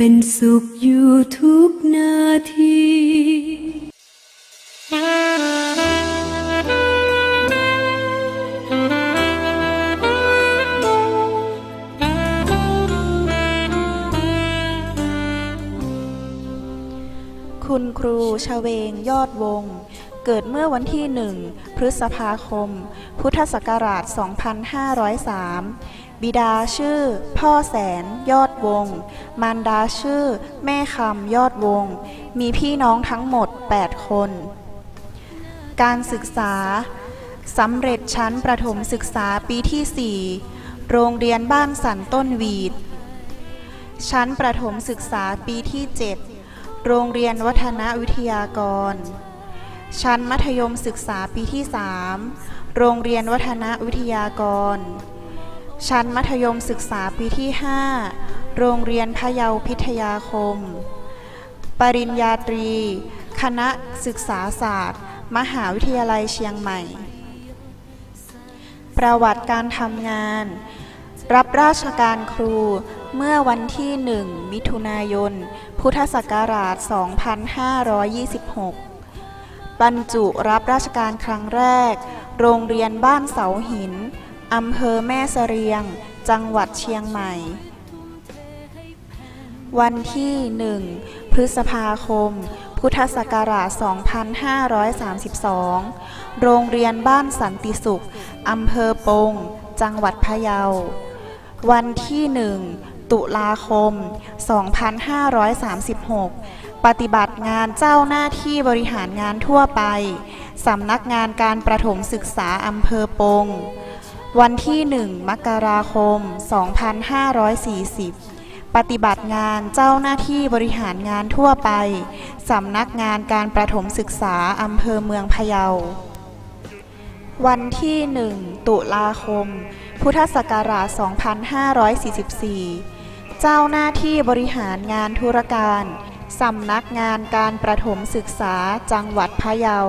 เป็นสุขอยู่ทุกนาทีคุณครูชเวงยอดวง เกิดเมื่อวันที่หนึ่งพฤษภาคม พุทธศักราช 2503 บิดาชื่อ พ่อแสนยอด วงมารดาชื่อ แม่คำยอดวงมีพี่น้องทั้งหมด 8 คน การศึกษาสำเร็จชั้นประถมศึกษาปีที่ 4 โรงเรียนบ้านสันต้นวีด ชั้นประถมศึกษาปีที่ 7 โรงเรียนวัฒนวิทยากร ชั้นมัธยมศึกษาปีที่ 3 โรงเรียนวัฒนวิทยากร ชั้นมัธยมศึกษาปีที่ 5 โรงเรียนพะเยาพิทยาคม ปริญญาตรี คณะศึกษาศาสตร์ มหาวิทยาลัยเชียงใหม่ ประวัติการทำงาน รับราชการครูเมื่อวันที่ 1 มิถุนายน พุทธศักราช 2526 บรรจุรับราชการครั้งแรก โรงเรียนบ้านเสาหิน อำเภอแม่เสรียง จังหวัดเชียงใหม่ วันที่ 1 พฤษภาคม พุทธศักราช 2532 โรงเรียนบ้านสันติสุข อำเภอปง จังหวัดพะเยา วันที่ 1 ตุลาคม 2536 ปฏิบัติงานเจ้าหน้าที่บริหารงานทั่วไป สำนักงานการประถมศึกษาอำเภอปง วันที่ 1 มกราคม 2540 ปฏิบัติงานเจ้าหน้าที่บริหารงานทั่วไป สำนักงานการประถมศึกษาอำเภอเมืองพะเยา วันที่ 1 ตุลาคม พุทธศักราช 2544 เจ้าหน้าที่บริหารงานธุรการ สำนักงานการประถมศึกษาจังหวัดพะเยา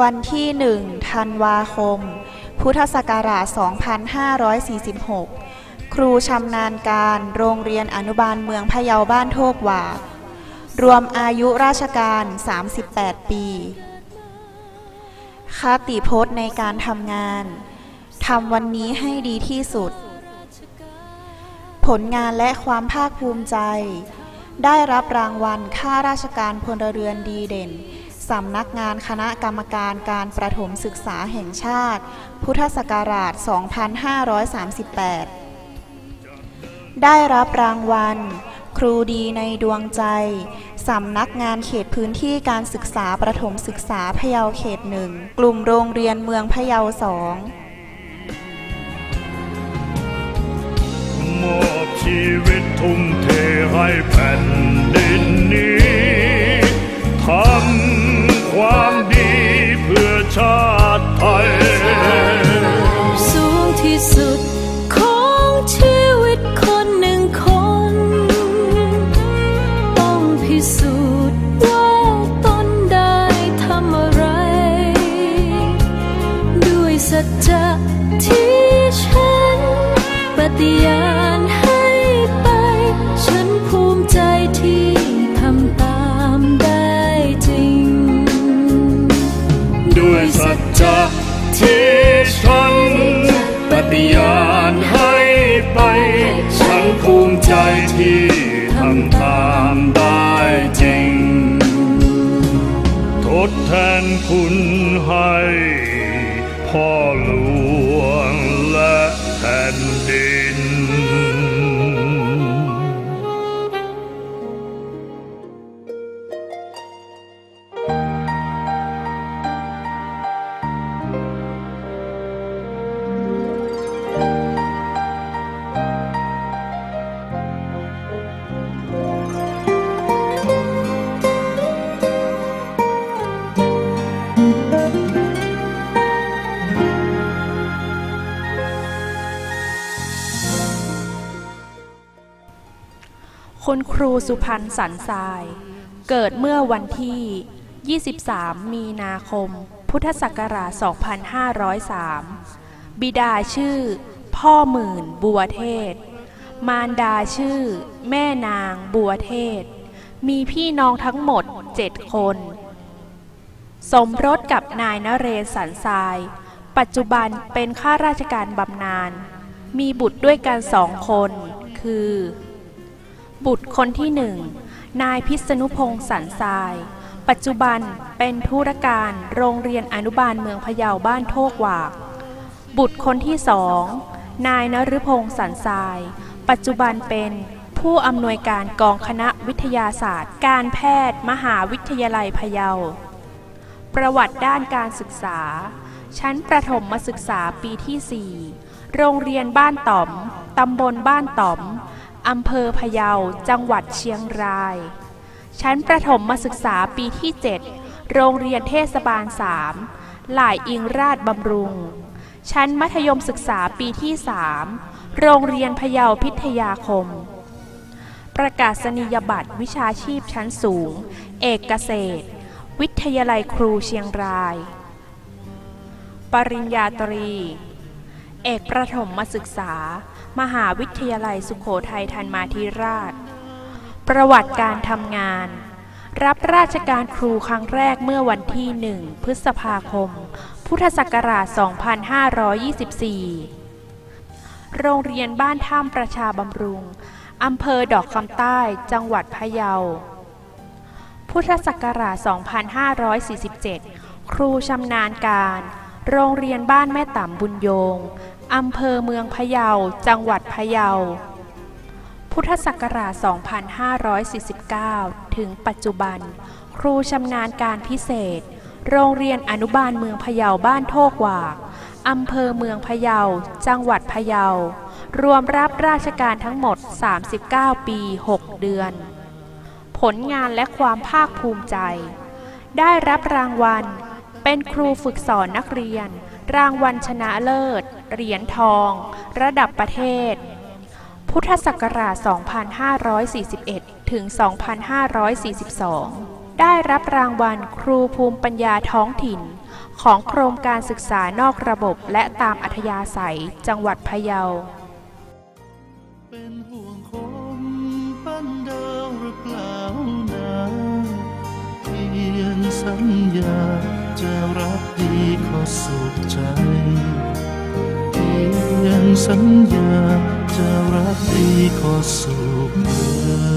วันที่ 1 ธันวาคม พุทธศักราช 2546 ครูชำนาญการโรงเรียนอนุบาลเมืองพะเยาบ้านโทกหวาดรวมอายุราชการ 38 ปี คติพจน์ในการทำงาน ทำวันนี้ให้ดีที่สุด ผลงานและความภาคภูมิใจ ได้รับรางวัลข้าราชการพลเรือนดีเด่น สำนักงานคณะกรรมการการประถมศึกษาแห่งชาติ พุทธศักราช 2538 ได้รับรางวัล ครูดีในดวงใจ สำนักงานเขตพื้นที่การศึกษาประถมศึกษาพะเยาเขตหนึ่ง กลุ่มโรงเรียนเมืองพะเยาสองมอบชีวิตทุ่มเทให้แผ่นดินนี้ คุณให้พ่อหลวง คุณครูสุพันธ์สันทราย เกิดเมื่อวันที่ 23 มีนาคม พุทธศักราช 2503 บิดาชื่อ พ่อหมื่นบัวเทศ มารดาชื่อ แม่นางบัวเทศ มีพี่น้องทั้งหมด7คน สมรสกับนายนเรศสันทราย ปัจจุบันเป็นข้าราชการบำนาญ มีบุตรด้วยกันสองคน คือ บุตรคนที่หนึ่ง นายพิษณุพงศ์สันทราย ปัจจุบันเป็นธุรการโรงเรียนอนุบาลเมืองพะเยาบ้านโทกหวาก บุตรคนที่สอง นายนฤพงศ์สันทราย ปัจจุบันเป็นผู้อำนวยการกองคณะวิทยาศาสตร์ การแพทย์ มหาวิทยาลัยพะเยา ประวัติด้านการศึกษา ชั้นประถมมาศึกษาปีที่ 4 โรงเรียนบ้านต๋อม ตำบลบ้านต๋อม อำเภอพะเยา จังหวัดเชียงราย ชั้นประถมมาศึกษาปีที่ 7 โรงเรียนเทศบาล 3 หล่ายอิงราชบำรุง ชั้นมัธยมศึกษาปีที่ 3 โรงเรียนพะเยาพิทยาคม ประกาศนียบัตรวิชาชีพชั้นสูง เอกเกษตร วิทยาลัยครูเชียงราย ปริญญาตรี เอกประถมมาศึกษา มหาวิทยาลัยสุโขทัยธันมาธิราช ประวัติการทำงาน รับราชการครูครั้งแรกเมื่อวันที่1พฤษภาคม พุทธศักราช 2524 โรงเรียนบ้านถ้ำประชาบำรุง อำเภอดอกคำใต้ จังหวัดพะเยา พุทธศักราช 2547 ครูชำนาญการ โรงเรียนบ้านแม่ต่ำบุญโยง อำเภอเมืองพะเยา จังหวัดพะเยา พุทธศักราช 2549 ถึงปัจจุบัน ครูชำนาญการพิเศษ โรงเรียนอนุบาลเมืองพะเยาบ้านโทกหวากอำเภอเมืองพะเยา จังหวัดพะเยา รวมรับราชการทั้งหมด 39 ปี 6 เดือน ผลงานและความภาคภูมิใจ ได้รับรางวัล เป็นครูฝึกสอนนักเรียน รางวัลชนะเลิศ เหรียญทอง ระดับประเทศ พุทธศักราช 2541 ถึง 2542 ได้รับรางวัลครูภูมิปัญญาท้องถิ่น ของโครงการศึกษานอกระบบและตามอัธยาศัยจังหวัดพะเยาเป็นห่วงคนปั้นดาหรือเปล่านะเพียงสัญญา จะรักดีขอสุดใจเพียงสัญญาจะรักดีขอสุขเธอ